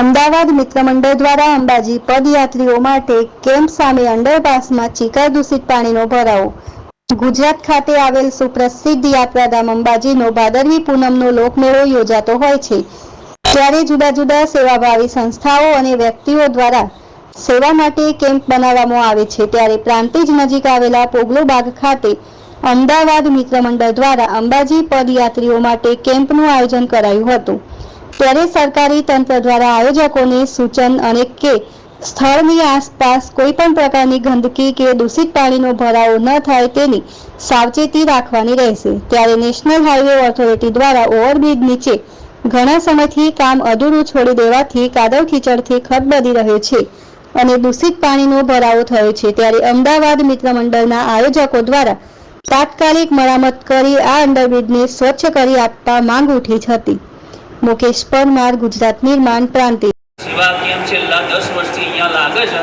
અમદાવાદ મિત્રમંડળ દ્વારા અંબાજી પદયાત્રીઓ માટે કેમ્પ સામે અંડરપાસમાં ચીકર દૂષિત પાણીનો ભરાવો. ગુજરાત ખાતે આવેલ સુપ્રસિદ્ધ યાત્રાધામ અંબાજીનો ભાદરવી પૂનમનો લોકમેળો યોજાતો હોય છે. ત્યારે જુદા જુદા સેવાભાવી સંસ્થાઓ અને વ્યક્તિઓ દ્વારા સેવા માટે કેમ્પ બનાવવામાં આવે છે. ત્યારે પ્રાંતિજ નજીક આવેલા પોગલો બાગ ખાતે અમદાવાદ મિત્રમંડળ દ્વારા અંબાજી પદયાત્રીઓ માટે કેમ્પનું આયોજન કરાયું હતું. ત્યારે સરકારી તંત્ર દ્વારા આયોજકોને સૂચન અને કે સ્થળની આસપાસ કોઈ પણ પ્રકારની ગંદકી કે દૂષિત પાણીનો ભરાવો ન થાય તેની સાવચેતી રાખવાની રહેશે. ત્યારે નેશનલ હાઈવે ઓથોરિટી દ્વારા ઓવરબ્રિજ નીચે ઘણા સમયથી કામ અધૂરું છોડી દેવાથી કાદવ કીચડથી ખદબદી રહ્યો છે અને દૂષિત પાણીનો ભરાવો થયો છે. ત્યારે અમદાવાદ મિત્રમંડળના આયોજકો દ્વારા તાત્કાલિક મરામત કરી આ અંડરબ્રિજને સ્વચ્છ કરી આપવા માંગ ઉઠી હતી. મુકેશ પરમાર, ગુજરાત નિર્માણ પ્રાંતિજ સેવા કેમ છેલ્લા દસ વર્ષથી અહીંયા લાગે છે?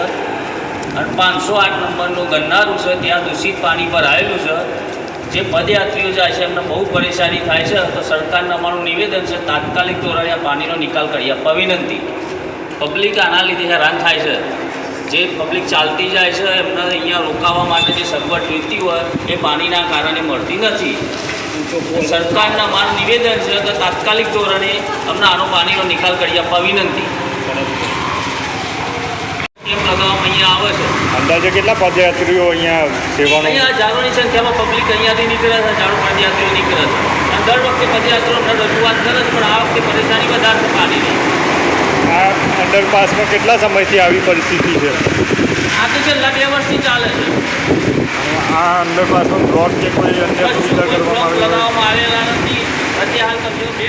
અને પાંચસો આઠ નંબરનું ગન્નારું છે, ત્યાં દૂષિત પાણી પર આવેલું છે. જે પદયાત્રીઓ જાય છે, એમને બહુ પરેશાની થાય છે. તો સરકારને અમારું નિવેદન છે, તાત્કાલિક ધોરણે પાણીનો નિકાલ કરી આપવા વિનંતી. પબ્લિક આના લીધે હેરાન થાય છે. જે પબ્લિક ચાલતી જાય છે એમને અહીંયા રોકાવા માટે જે સગવડ જોઈતી હોય એ પાણીના કારણે મળતી નથી. સરકારના મારું નિવેદન છે કે તાત્કાલિક ધોરણે અમને આનો પાણીનો નિકાલ કરી આપવા વિનંતી. કેમ લગાવવામાં અહીંયા આવે છે. અંદાજે કેટલા પદયાત્રીઓ અહીંયા સેવાનો? અહીંયા હજારોની સંખ્યામાં પબ્લિક અહીંયાથી નીકળે છે હજારો પદયાત્રીઓ નીકળે છે. અને દર વખતે પદયાત્રીઓને રજૂઆત કરે છે પણ આ વખતે પરેશાની વધારે છે પાણીની. આ અંડરપાસમાં કેટલા સમયથી આવી પરિસ્થિતિ છે? આ તો છેલ્લા બે વર્ષથી ચાલે છે. આ અંડરપાસમાં બ્લોક કે કોઈ અન્ય સુવિધા કરવામાં આવેલા નથી. અત્યારે હાલ કમસે કમ બે